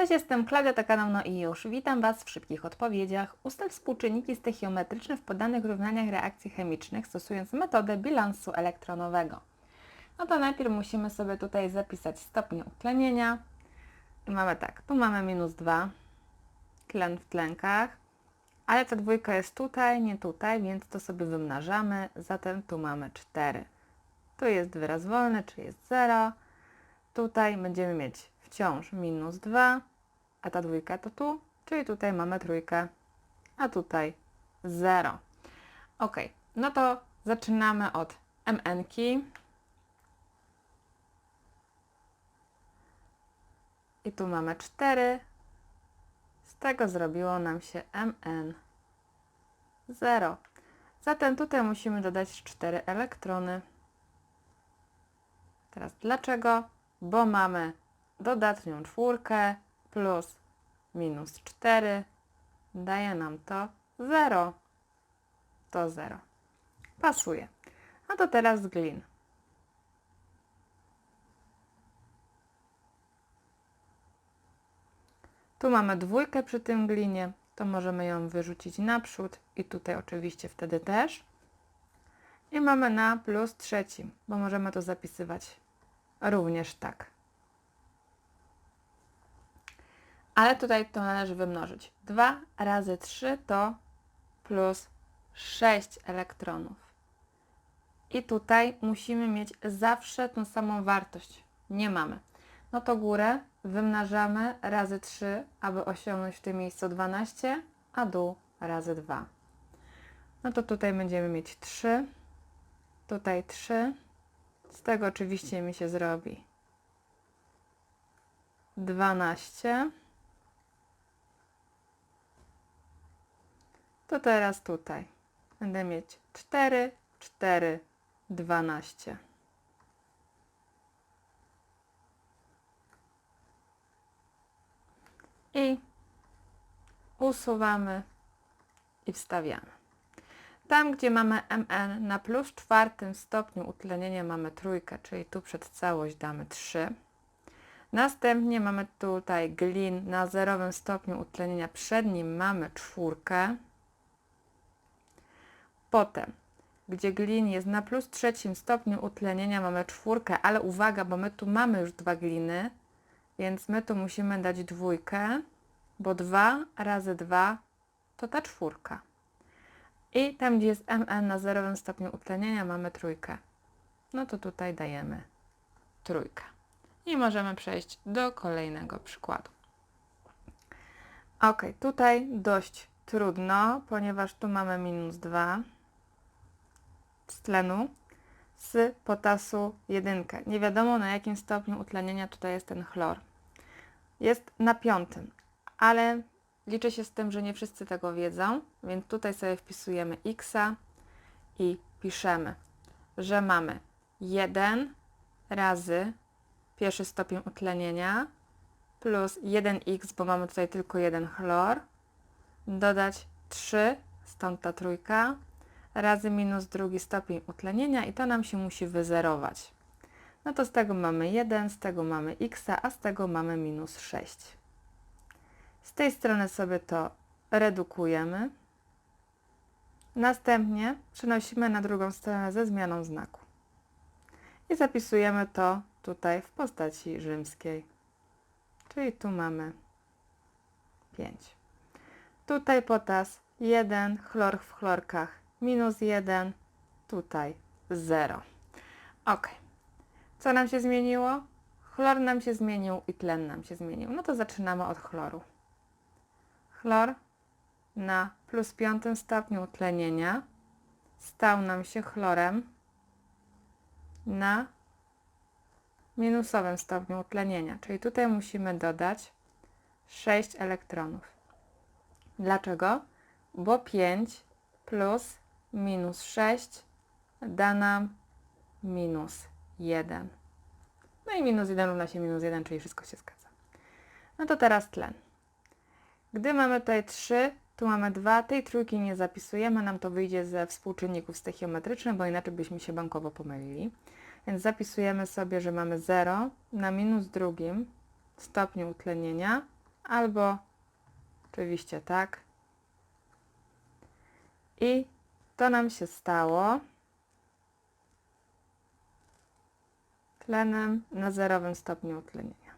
Cześć, jestem Klaudia, to i już. Witam Was w szybkich odpowiedziach. Ustaw współczynniki stechiometryczne w podanych równaniach reakcji chemicznych, stosując metodę bilansu elektronowego. No to najpierw musimy sobie tutaj zapisać stopnie utlenienia. I mamy tak, tu mamy minus 2, tlen w tlenkach, ale ta dwójka jest tutaj, nie tutaj, więc to sobie wymnażamy, zatem tu mamy 4. Tu jest wyraz wolny, czyli jest 0. Tutaj będziemy mieć wciąż minus 2, a ta dwójka to tu, czyli tutaj mamy trójkę, a tutaj 0. Ok, no to zaczynamy od mn-ki. I tu mamy 4. Z tego zrobiło nam się mn 0. Zatem tutaj musimy dodać 4 elektrony. Teraz dlaczego? Bo mamy dodatnią czwórkę plus minus 4 daje nam to 0. To 0. Pasuje. A to teraz glin. Tu mamy dwójkę przy tym glinie, to możemy ją wyrzucić naprzód i tutaj oczywiście wtedy też. I mamy na plus trzecim, bo możemy to zapisywać również tak. Ale tutaj to należy wymnożyć. 2 razy 3 to plus 6 elektronów. I tutaj musimy mieć zawsze tą samą wartość. Nie mamy. No to górę wymnażamy razy 3, aby osiągnąć w tym miejscu 12, a dół razy 2. No to tutaj będziemy mieć 3, tutaj 3. Z tego oczywiście mi się zrobi 12. To teraz tutaj będę mieć 4, 4, 12. I usuwamy i wstawiamy. Tam, gdzie mamy Mn na plus czwartym stopniu utlenienia mamy trójkę, czyli tu przed całość damy 3. Następnie mamy tutaj glin na zerowym stopniu utlenienia, przed nim mamy czwórkę. Potem, gdzie glin jest na plus trzecim stopniu utlenienia, mamy czwórkę, ale uwaga, bo my tu mamy już dwa gliny, więc my tu musimy dać dwójkę, bo 2 razy 2 to ta czwórka. I tam, gdzie jest Mn na zerowym stopniu utlenienia, mamy trójkę. No to tutaj dajemy trójkę. I możemy przejść do kolejnego przykładu. Ok, tutaj dość trudno, ponieważ tu mamy minus 2 z tlenu z potasu 1. Nie wiadomo na jakim stopniu utlenienia tutaj jest ten chlor. Jest na piątym, ale liczę się z tym, że nie wszyscy tego wiedzą, więc tutaj sobie wpisujemy x i piszemy, że mamy 1 razy pierwszy stopień utlenienia plus 1x, bo mamy tutaj tylko jeden chlor, dodać 3, stąd ta trójka, razy minus drugi stopień utlenienia i to nam się musi wyzerować. No to z tego mamy 1, z tego mamy x, a z tego mamy minus 6. Z tej strony sobie to redukujemy. Następnie przenosimy na drugą stronę ze zmianą znaku. I zapisujemy to tutaj w postaci rzymskiej. Czyli tu mamy 5. Tutaj potas 1, chlor w chlorkach minus 1, tutaj 0. Ok. Co nam się zmieniło? Chlor nam się zmienił i tlen nam się zmienił. No to zaczynamy od chloru. Chlor na plus piątym stopniu utlenienia stał nam się chlorem na minusowym stopniu utlenienia, czyli tutaj musimy dodać 6 elektronów. Dlaczego? Bo 5 plus minus 6 da nam minus 1. No i minus 1 równa się minus 1, czyli wszystko się zgadza. No to teraz tlen. Gdy mamy tutaj 3, tu mamy 2, tej trójki nie zapisujemy, nam to wyjdzie ze współczynników stechiometrycznych, bo inaczej byśmy się bankowo pomylili. Więc zapisujemy sobie, że mamy 0 na minus drugim stopniu utlenienia albo oczywiście tak. I to nam się stało tlenem na zerowym stopniu utlenienia.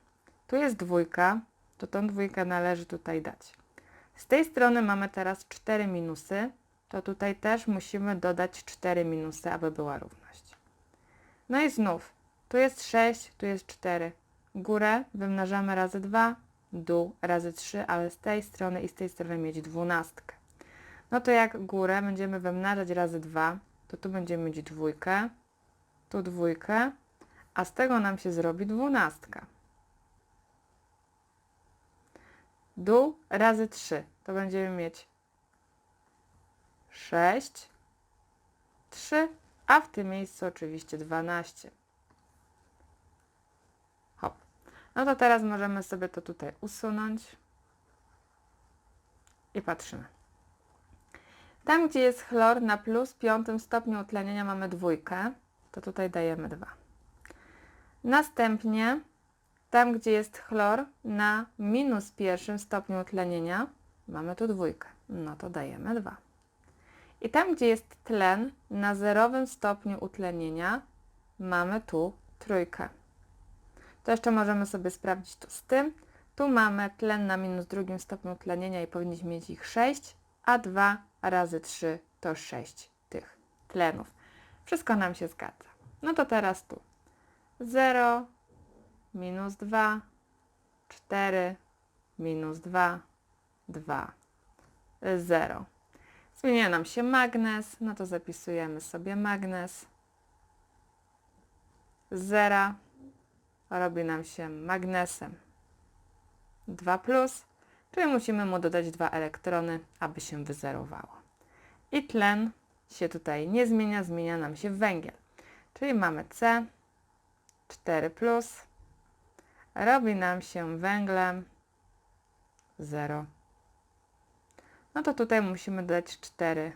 Tu jest dwójka, to tą dwójkę należy tutaj dać. Z tej strony mamy teraz 4 minusy, to tutaj też musimy dodać 4 minusy, aby była równość. No i znów, tu jest 6, tu jest 4. Górę wymnażamy razy 2, dół razy 3, ale z tej strony i z tej strony mieć dwunastkę. No to jak górę będziemy wymnażać razy 2, to tu będziemy mieć dwójkę, tu dwójkę, a z tego nam się zrobi dwunastka. Dół razy 3, to będziemy mieć 6, 3, a w tym miejscu oczywiście 12. Hop. No to teraz możemy sobie to tutaj usunąć i patrzymy. Tam, gdzie jest chlor na plus piątym stopniu utlenienia mamy dwójkę, to tutaj dajemy 2. Następnie tam, gdzie jest chlor na minus pierwszym stopniu utlenienia mamy tu dwójkę, no to dajemy 2. I tam, gdzie jest tlen na zerowym stopniu utlenienia mamy tu trójkę. To jeszcze możemy sobie sprawdzić to z tym. Tu mamy tlen na minus drugim stopniu utlenienia i powinniśmy mieć ich 6, a 2 razy 3 to 6 tych tlenów. Wszystko nam się zgadza. No to teraz tu 0, minus 2, 4, minus 2, 2, 0. Zmienia nam się magnes, no to zapisujemy sobie magnes. 0 robi nam się magnesem 2+, plus, czyli musimy mu dodać dwa elektrony, aby się wyzerowało. I tlen się tutaj nie zmienia, zmienia nam się węgiel. Czyli mamy C, 4+, plus, robi nam się węglem 0. No to tutaj musimy dodać 4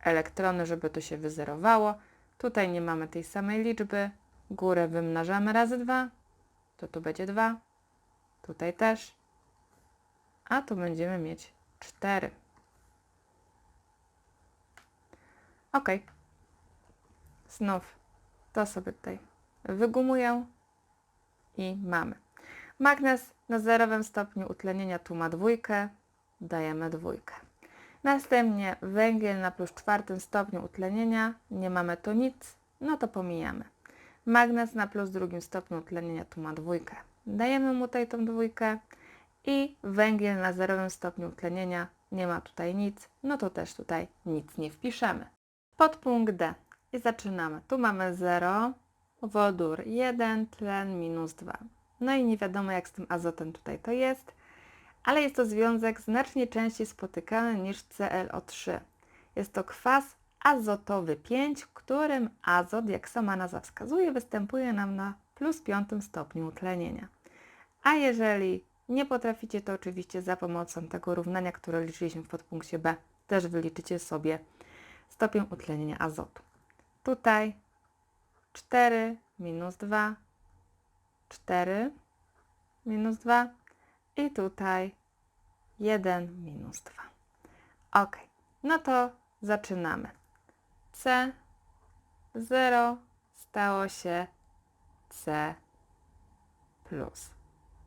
elektrony, żeby to się wyzerowało. Tutaj nie mamy tej samej liczby. Górę wymnażamy razy 2, to tu będzie 2. Tutaj też. A tu będziemy mieć 4. Ok. Znów to sobie tutaj wygumuję i mamy. Magnes na zerowym stopniu utlenienia tu ma dwójkę, dajemy dwójkę. Następnie węgiel na plus czwartym stopniu utlenienia, nie mamy tu nic, no to pomijamy. Magnes na plus drugim stopniu utlenienia tu ma dwójkę, dajemy mu tutaj tą dwójkę i węgiel na zerowym stopniu utlenienia, nie ma tutaj nic, no to też tutaj nic nie wpiszemy. Podpunkt D i zaczynamy. Tu mamy 0, wodór 1, tlen minus 2. No i nie wiadomo jak z tym azotem tutaj to jest, ale jest to związek znacznie częściej spotykany niż ClO3. Jest to kwas azotowy 5, w którym azot, jak sama nazwa wskazuje, występuje nam na plus piątym stopniu utlenienia. A jeżeli nie potraficie, to oczywiście za pomocą tego równania, które liczyliśmy w podpunkcie B, też wyliczycie sobie stopień utlenienia azotu. Tutaj 4 minus 2, 4 minus 2 i tutaj 1 minus 2. Ok, no to zaczynamy. C 0 stało się C plus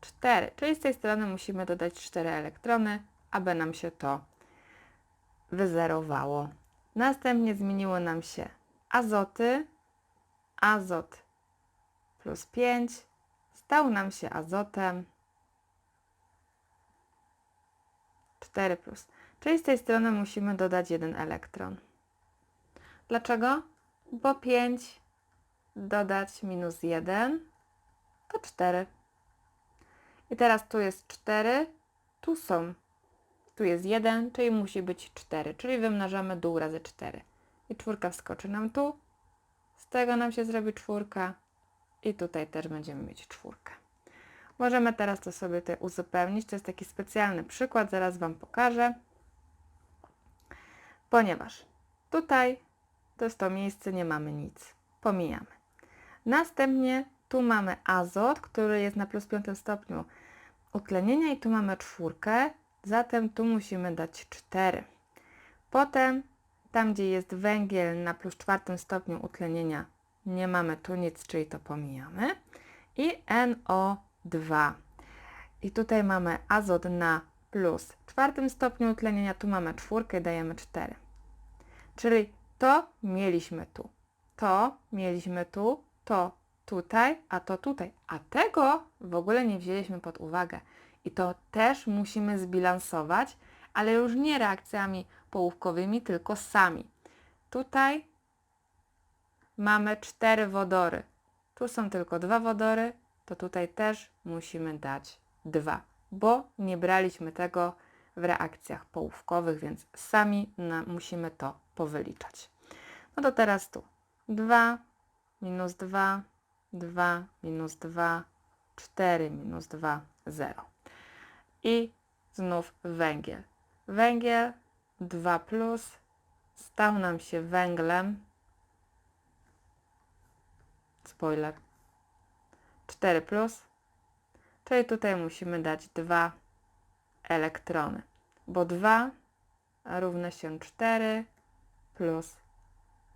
4, czyli z tej strony musimy dodać 4 elektrony, aby nam się to wyzerowało. Następnie zmieniło nam się azoty, azot plus 5 stał nam się azotem 4 plus. Czyli z tej strony musimy dodać jeden elektron. Dlaczego? Bo 5 dodać minus 1 to 4. I teraz tu jest 4, tu są, tu jest 1, czyli musi być 4, czyli wymnażamy dół razy 4. I czwórka wskoczy nam tu, z tego nam się zrobi czwórka i tutaj też będziemy mieć czwórkę. Możemy teraz to sobie tutaj uzupełnić. To jest taki specjalny przykład, zaraz Wam pokażę. Ponieważ tutaj to jest to miejsce, nie mamy nic. Pomijamy. Następnie tu mamy azot, który jest na plus 5 stopniu utlenienia i tu mamy czwórkę, zatem tu musimy dać 4. Potem tam, gdzie jest węgiel na plus czwartym stopniu utlenienia, nie mamy tu nic, czyli to pomijamy. I NO2. I tutaj mamy azot na plus czwartym stopniu utlenienia, tu mamy czwórkę i dajemy 4. Czyli to mieliśmy tu, to mieliśmy tu, to tutaj, a to tutaj. A tego w ogóle nie wzięliśmy pod uwagę. I to też musimy zbilansować, ale już nie reakcjami połówkowymi, tylko sami. Tutaj mamy cztery wodory. Tu są tylko dwa wodory, to tutaj też musimy dać dwa, bo nie braliśmy tego w reakcjach połówkowych, więc sami na, musimy to powyliczać. No to teraz tu 2 minus 2, 2 minus 2, 4 minus 2, 0. I znów węgiel. Węgiel 2 plus stał nam się węglem. Spoiler. 4 plus. Czyli tutaj musimy dać 2 elektrony, bo 2 równa się 4 plus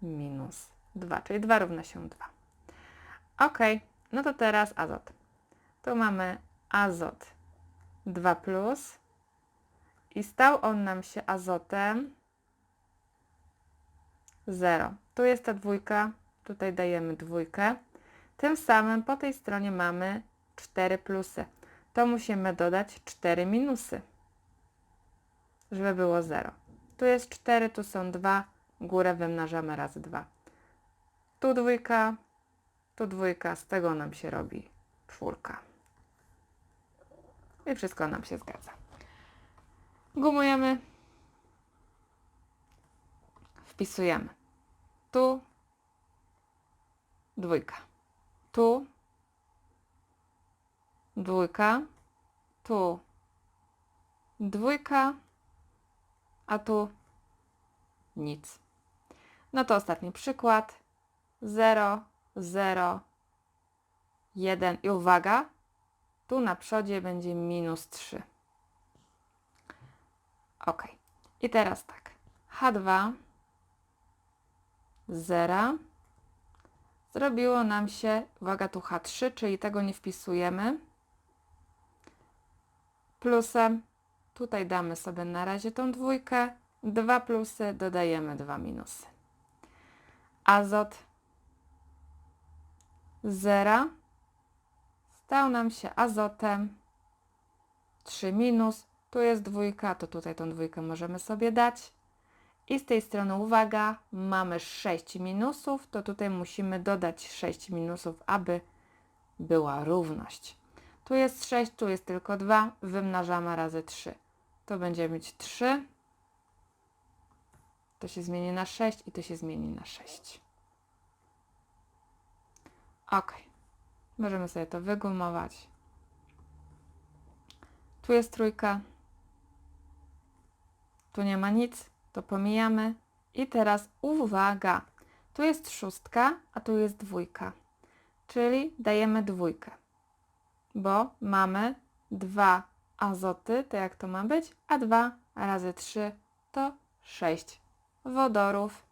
minus 2, czyli 2 równa się 2. Ok, no to teraz azot. Tu mamy azot 2 plus i stał on nam się azotem 0. Tu jest ta dwójka, tutaj dajemy dwójkę. Tym samym po tej stronie mamy 4 plusy. To musimy dodać 4 minusy, żeby było 0. Tu jest 4, tu są 2, górę wymnażamy razy 2. Tu dwójka, tu dwójka, z tego nam się robi czwórka. I wszystko nam się zgadza. Gumujemy. Wpisujemy. Tu dwójka. Tu dwójka. Tu dwójka. A tu nic. No to ostatni przykład. 0, 0, 1 i uwaga, tu na przodzie będzie minus 3. Ok. I teraz tak. H2 0 zrobiło nam się, uwaga, tu H3, czyli tego nie wpisujemy. Plusem, tutaj damy sobie na razie tą dwójkę, dwa plusy, dodajemy dwa minusy. Azot 0 stał nam się azotem 3 minus, tu jest dwójka, to tutaj tą dwójkę możemy sobie dać. I z tej strony, uwaga, mamy 6 minusów, to tutaj musimy dodać 6 minusów, aby była równość. Tu jest 6, tu jest tylko 2, wymnażamy razy 3. To będziemy mieć 3, to się zmieni na 6 i to się zmieni na 6. Ok. Możemy sobie to wygumować. Tu jest trójka. Tu nie ma nic, to pomijamy. I teraz uwaga, tu jest szóstka, a tu jest dwójka. Czyli dajemy dwójkę, bo mamy dwa azoty, to jak to ma być, a 2 razy 3 to 6 wodorów.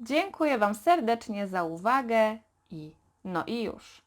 Dziękuję Wam serdecznie za uwagę i no i już.